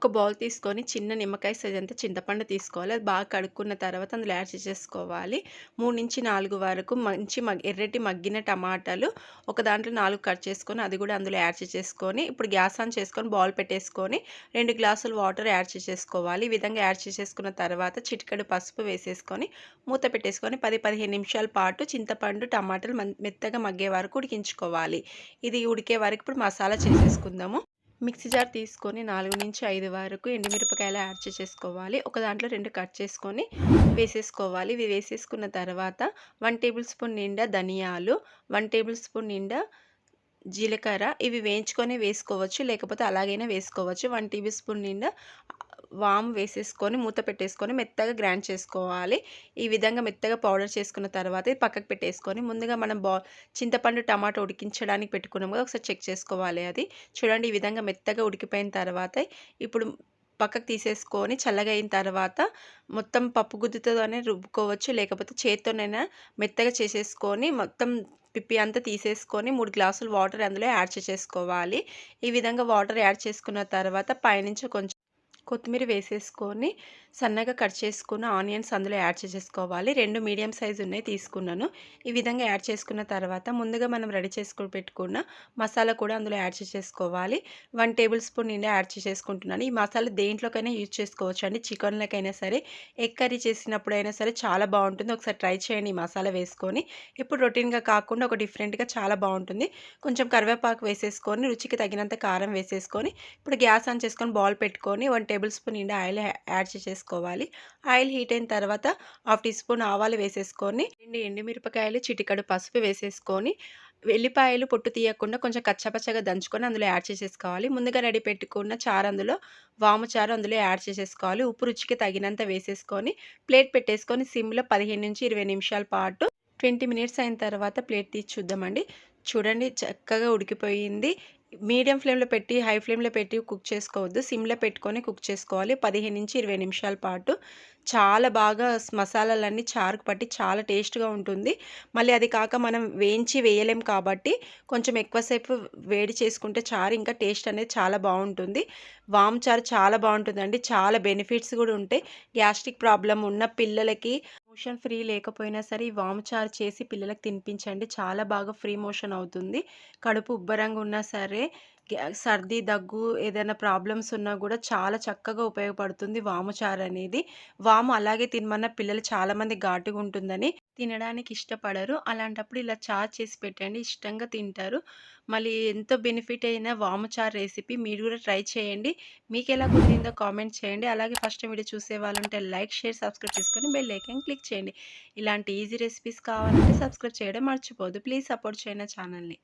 ఒక బౌల్ తీసుకొని చిన్న నిమ్మకాయ సైజ్ అంతా చింతపండు తీసుకోవాలి. అది బాగా కడుక్కున్న తర్వాత అందులో యాడ్ చేసేసుకోవాలి. మూడు నుంచి నాలుగు వరకు మంచి మగ్ ఎర్రటి మగ్గిన టమాటాలు ఒక దాంట్లో నాలుగు కట్ చేసుకొని అది కూడా అందులో యాడ్ చేసేసుకొని ఇప్పుడు గ్యాస్ ఆన్ చేసుకొని బౌల్ పెట్టేసుకొని రెండు గ్లాసులు వాటర్ యాడ్ చేసేసుకోవాలి. ఈ విధంగా యాడ్ చేసేసుకున్న తర్వాత చిటికడు పసుపు వేసేసుకొని మూత పెట్టేసుకొని పది పదిహేను నిమిషాల పాటు చింతపండు టమాటాలు మెత్తగా మగ్గే వరకు ఉడికించుకోవాలి. ఇది ఉడికే వరకు ఇప్పుడు మసాలా చేసేసుకుందాము. మిక్సీ జార్ తీసుకొని నాలుగు నుంచి ఐదు వరకు ఎండుమిరపకాయలు యాడ్ చేసేసుకోవాలి ఒక దాంట్లో రెండు కట్ చేసుకొని వేసేసుకోవాలి. ఇవి వేసేసుకున్న తర్వాత వన్ టేబుల్ స్పూన్ నిండా ధనియాలు వన్ టేబుల్ స్పూన్ నిండా జీలకర్ర. ఇవి వేయించుకొని వేసుకోవచ్చు లేకపోతే అలాగైనా వేసుకోవచ్చు. వన్ టేబుల్ స్పూన్ నిండా వామ్ వేసేసుకొని మూత పెట్టేసుకొని మెత్తగా గ్రైండ్ చేసుకోవాలి. ఈ విధంగా మెత్తగా పౌడర్ చేసుకున్న తర్వాత ఇది పక్కకు పెట్టేసుకొని ముందుగా మనం బా చింతపండు టమాటో ఉడికించడానికి పెట్టుకున్నాము కదా ఒకసారి చెక్ చేసుకోవాలి అది. చూడండి ఈ విధంగా మెత్తగా ఉడికిపోయిన తర్వాత ఇప్పుడు పక్కకు తీసేసుకొని చల్లగా అయిన తర్వాత మొత్తం పప్పు గుద్దుతోనే రుబ్బుకోవచ్చు. లేకపోతే చేత్తోనైనా మెత్తగా చేసేసుకొని మొత్తం పిప్పి అంతా తీసేసుకొని మూడు గ్లాసులు వాటర్ అందులో యాడ్ చేసేసుకోవాలి. ఈ విధంగా వాటర్ యాడ్ చేసుకున్న తర్వాత పైనుంచి కొంచెం కొత్తిమీర వేసేసుకొని సన్నగా కట్ చేసుకున్న ఆనియన్స్ అందులో యాడ్ చేసేసుకోవాలి. రెండు మీడియం సైజు ఉన్నాయి తీసుకున్నాను. ఈ విధంగా యాడ్ చేసుకున్న తర్వాత ముందుగా మనం రెడీ చేసుకుని పెట్టుకున్న మసాలా కూడా అందులో యాడ్ చేసేసుకోవాలి. వన్ టేబుల్ స్పూన్ నిండా యాడ్ చేసేసుకుంటున్నాను. ఈ మసాలా దేంట్లోకైనా యూజ్ చేసుకోవచ్చు అండి. చికెన్లకైనా సరే ఎగ్ కర్రీ చేసినప్పుడైనా సరే చాలా బాగుంటుంది. ఒకసారి ట్రై చేయండి ఈ మసాలా వేసుకొని. ఇప్పుడు రొటీన్గా కాకుండా ఒక డిఫరెంట్గా చాలా బాగుంటుంది. కొంచెం కరివేపాకు వేసేసుకొని రుచికి తగినంత కారం వేసేసుకొని ఇప్పుడు గ్యాస్ ఆన్ చేసుకొని బాల్ పెట్టుకొని వన్ టేబుల్ స్పూన్ నిండా ఆయిల్ యాడ్ చేసేసుకోవాలి ఆయిల్ హీట్ అయిన తర్వాత హాఫ్ టీ స్పూన్ ఆవాలు వేసేసుకొని రెండు ఎండుమిరపకాయలు చిటికడు పసుపు వేసేసుకొని వెల్లిపాయలు పొట్టు తీయకుండా కొంచెం కచ్చపచ్చగా దంచుకొని అందులో యాడ్ చేసేసుకోవాలి. ముందుగా రెడీ పెట్టుకున్న చారు అందులో వాము చారు అందులో యాడ్ చేసేసుకోవాలి. ఉప్పు రుచికి తగినంత వేసేసుకొని ప్లేట్ పెట్టేసుకొని సిమ్లో పదిహేను నుంచి ఇరవై నిమిషాల పాటు ట్వంటీ మినిట్స్ అయిన తర్వాత ప్లేట్ తీసి చూద్దామండి. చూడండి చక్కగా ఉడికిపోయింది. మీడియం ఫ్లేమ్లో పెట్టి హై ఫ్లేమ్లో పెట్టి కుక్ చేసుకోవద్దు. సిమ్లో పెట్టుకొని కుక్ చేసుకోవాలి. పదిహేను నుంచి ఇరవై నిమిషాల పాటు చాలా బాగా మసాలాలన్నీ చారుకు పట్టి చాలా టేస్ట్గా ఉంటుంది. మళ్ళీ అది కాక మనం వేయించి వేయలేం కాబట్టి కొంచెం ఎక్కువసేపు వేడి చేసుకుంటే చారు ఇంకా టేస్ట్ అనేది చాలా బాగుంటుంది. వామ్ చారు చాలా బాగుంటుందండి. చాలా బెనిఫిట్స్ కూడా ఉంటాయి. గ్యాస్ట్రిక్ ప్రాబ్లం ఉన్న పిల్లలకి మోషన్ ఫ్రీ లేకపోయినా సరే ఈ వామ్ చారు చేసి పిల్లలకు తినిపించండి. చాలా బాగా ఫ్రీ మోషన్ అవుతుంది. కడుపు ఉబ్బరంగా ఉన్నా సరే సర్ది దగ్గు ఏదైనా ప్రాబ్లమ్స్ ఉన్నా కూడా చాలా చక్కగా ఉపయోగపడుతుంది వాము చారు అనేది. వాము అలాగే తినమన్న పిల్లలు చాలామంది ఘాటుగా ఉంటుందని తినడానికి ఇష్టపడరు. అలాంటప్పుడు ఇలా చారు చేసి పెట్టండి ఇష్టంగా తింటారు. మళ్ళీ ఎంతో బెనిఫిట్ అయిన వాము చారు రెసిపీ మీరు కూడా ట్రై చేయండి. మీకు ఎలా కుదిరిందో కామెంట్ చేయండి. అలాగే ఫస్ట్ వీడియో చూసే వాళ్ళంటే లైక్ షేర్ సబ్స్క్రైబ్ చేసుకొని బెల్ ఐకాన్ క్లిక్ చేయండి. ఇలాంటి ఈజీ రెసిపీస్ కావాలంటే సబ్స్క్రైబ్ చేయడం మర్చిపోదు ప్లీజ్ సపోర్ట్ చేయండి ఛానల్ని.